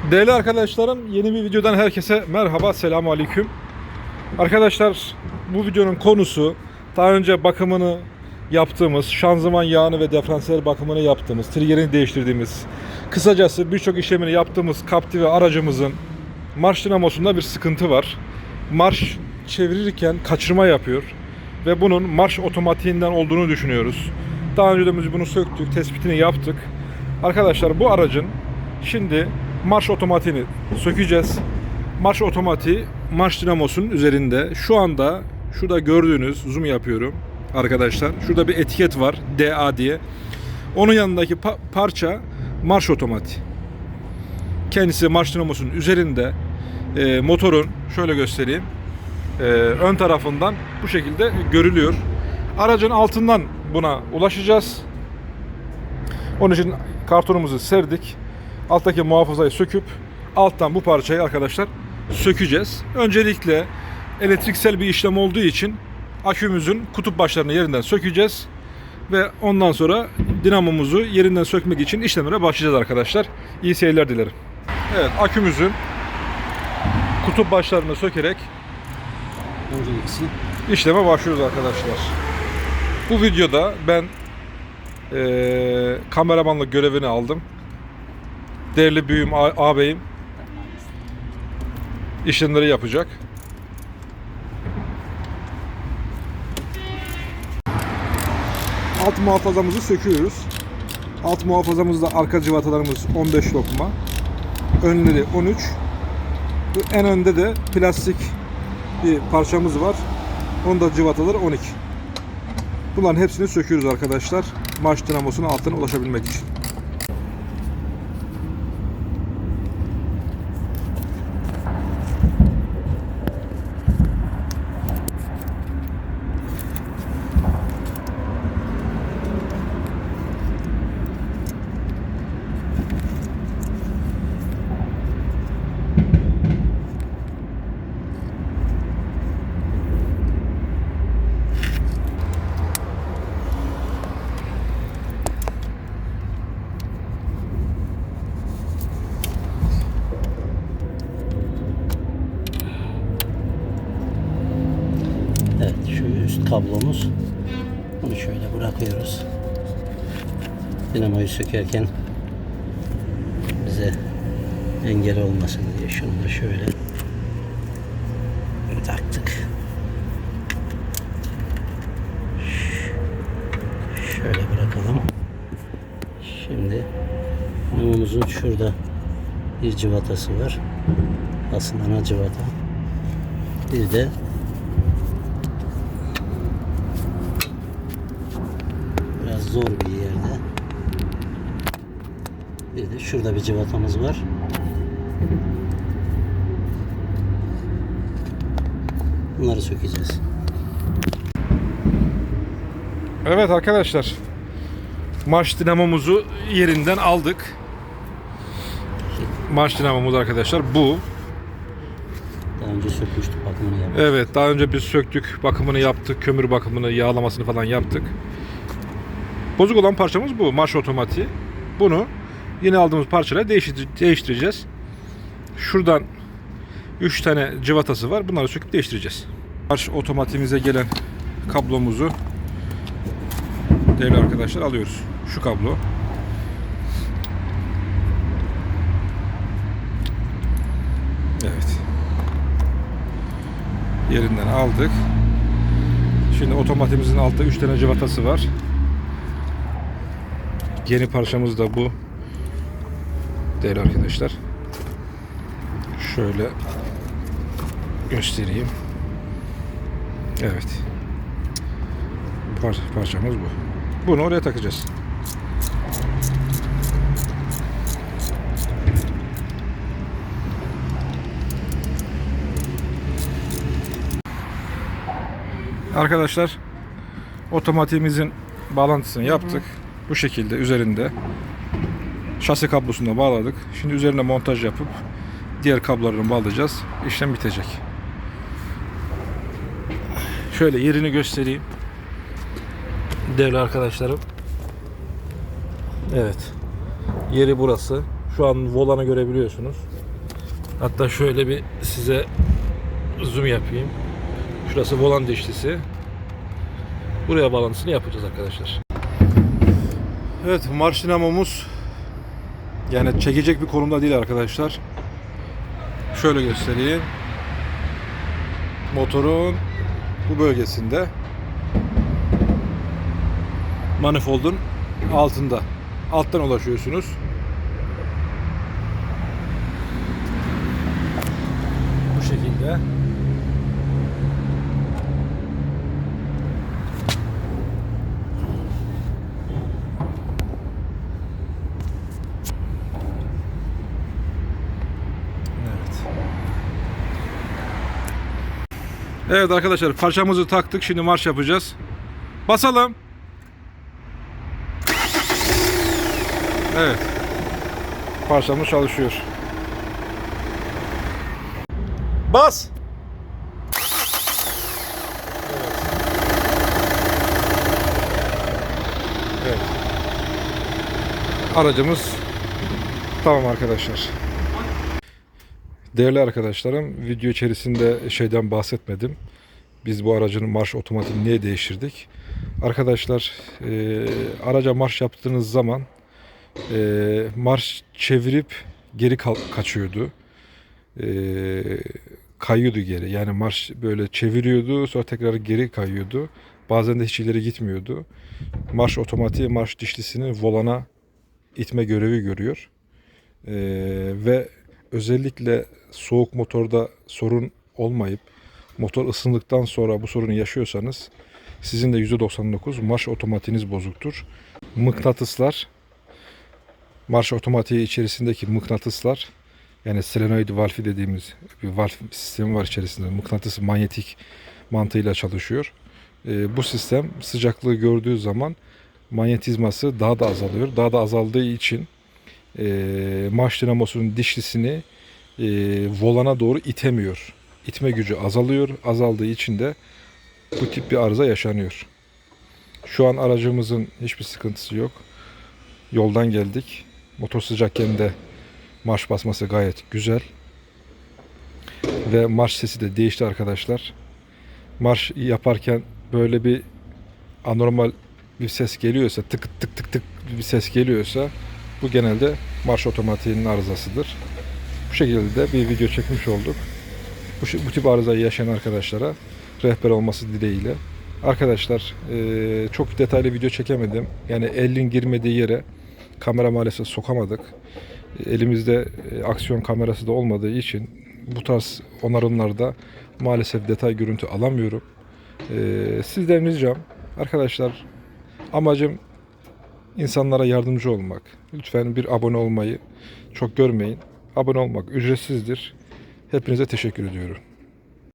Değerli arkadaşlarım yeni bir videodan herkese merhaba selamun aleyküm. Arkadaşlar bu videonun konusu daha önce bakımını yaptığımız şanzıman yağını ve diferansiyel bakımını yaptığımız triggerini değiştirdiğimiz kısacası birçok işlemini yaptığımız Captiva aracımızın marş dinamosunda bir sıkıntı var. Marş çevirirken kaçırma yapıyor ve bunun marş otomatiğinden olduğunu düşünüyoruz. Daha önce de biz bunu söktük, tespitini yaptık. Arkadaşlar bu aracın şimdi marş otomatiğini sökeceğiz. Marş otomatiği marş dinamosunun üzerinde. Şu anda şurada gördüğünüz zoom yapıyorum arkadaşlar. Şurada bir etiket var DA diye. Onun yanındaki pa- parça marş otomatiği. Kendisi marş dinamosunun üzerinde e, motorun şöyle göstereyim. e, ön tarafından bu şekilde görülüyor. Aracın altından buna ulaşacağız. Onun için kartonumuzu serdik. Alttaki muhafazayı söküp alttan bu parçayı arkadaşlar sökeceğiz. Öncelikle elektriksel bir işlem olduğu için akümüzün kutup başlarını yerinden sökeceğiz ve ondan sonra dinamomuzu yerinden sökmek için işlemlere başlayacağız arkadaşlar. İyi seyirler dilerim. Evet akümüzün kutup başlarını sökerek işleme başlıyoruz arkadaşlar. Bu videoda ben eee kameramanlık görevini aldım. Değerli büyüğüm ağabeyim işlemleri yapacak. Alt muhafazamızı söküyoruz. Alt muhafazamızda arka civatalarımız 15 lokma. Önleri 13. Bu en önde de plastik bir parçamız var. Onda civataları 12. Bunların hepsini söküyoruz arkadaşlar. Marş dinamosunun altına ulaşabilmek için. Evet şu üst kablomuz. Bunu şöyle bırakıyoruz. Dinamoyu sökerken bize engel olmasın diye şunu da şöyle taktık. Şöyle bırakalım. Şimdi dinamomuzun şurada bir civatası var. Asıl ana civata. Bir de zor bir yerde. Bir de şurada bir cıvatamız var. Bunları sökeceğiz. Evet arkadaşlar. Marş dinamomuzu yerinden aldık. Marş dinamomuz arkadaşlar bu. Daha önce sökmüştük bakımını yaptık. Evet daha önce biz söktük, bakımını yaptık, kömür bakımını, yağlamasını falan yaptık. Bozuk olan parçamız bu, marş otomatiği. Bunu yeni aldığımız parçayla değiştir- değiştireceğiz. Şuradan 3 tane cıvatası var. Bunları söküp değiştireceğiz. Marş otomatiğimize gelen kablomuzu değerli arkadaşlar alıyoruz. Şu kablo. Evet. Yerinden aldık. Şimdi otomatimizin altta 3 tane cıvatası var. Yeni parçamız da bu. Değerli arkadaşlar. Şöyle göstereyim. Evet. Par parçamız bu. Bunu oraya takacağız. Arkadaşlar otomatiğimizin bağlantısını yaptık. Bu şekilde üzerinde şasi kablosunu bağladık. Şimdi üzerine montaj yapıp diğer kablolarını bağlayacağız. İşlem bitecek. Şöyle yerini göstereyim. Değerli arkadaşlarım. Evet. Yeri burası. Şu an volanı görebiliyorsunuz. Hatta şöyle bir size zoom yapayım. Şurası volan dişlisi. Buraya bağlantısını yapacağız arkadaşlar. Evet marş dinamomuz yani çekecek bir konumda değil arkadaşlar. Şöyle göstereyim. Motorun bu bölgesinde manifoldun altında. Alttan ulaşıyorsunuz. Bu şekilde. Evet. Evet arkadaşlar parçamızı taktık. Şimdi marş yapacağız. Basalım. Evet. Parçamız çalışıyor. Bas. Evet. Aracımız tamam arkadaşlar. Değerli arkadaşlarım, video içerisinde şeyden bahsetmedim. Biz bu aracın marş otomatiğini niye değiştirdik? Arkadaşlar, e, araca marş yaptığınız zaman e, marş çevirip geri kaçıyordu. E, kayıyordu geri. Yani marş böyle çeviriyordu, sonra tekrar geri kayıyordu. Bazen de hiç ileri gitmiyordu. Marş otomatiği marş dişlisini volana itme görevi görüyor. E, ve özellikle soğuk motorda sorun olmayıp motor ısındıktan sonra bu sorunu yaşıyorsanız sizin de %99 marş otomatiğiniz bozuktur. Mıknatıslar marş otomatiği içerisindeki mıknatıslar yani solenoid valfi dediğimiz bir valf sistemi var içerisinde. Mıknatıs manyetik mantığıyla çalışıyor. Ee, bu sistem sıcaklığı gördüğü zaman manyetizması daha da azalıyor. Daha da azaldığı için e, marş dinamosunun dişlisini e, volana doğru itemiyor. İtme gücü azalıyor. Azaldığı için de bu tip bir arıza yaşanıyor. Şu an aracımızın hiçbir sıkıntısı yok. Yoldan geldik. Motor sıcakken de marş basması gayet güzel. Ve marş sesi de değişti arkadaşlar. Marş yaparken böyle bir anormal bir ses geliyorsa, tık tık tık tık bir ses geliyorsa bu genelde marş otomatiğinin arızasıdır. Bu şekilde de bir video çekmiş olduk. Bu, bu tip arızayı yaşayan arkadaşlara rehber olması dileğiyle. Arkadaşlar eee, çok detaylı video çekemedim. Yani elin girmediği yere kamera maalesef sokamadık. Elimizde e, aksiyon kamerası da olmadığı için bu tarz onarımlarda maalesef detay görüntü alamıyorum. Eee sizden ricam arkadaşlar amacım insanlara yardımcı olmak. Lütfen bir abone olmayı çok görmeyin. Abone olmak ücretsizdir. Hepinize teşekkür ediyorum.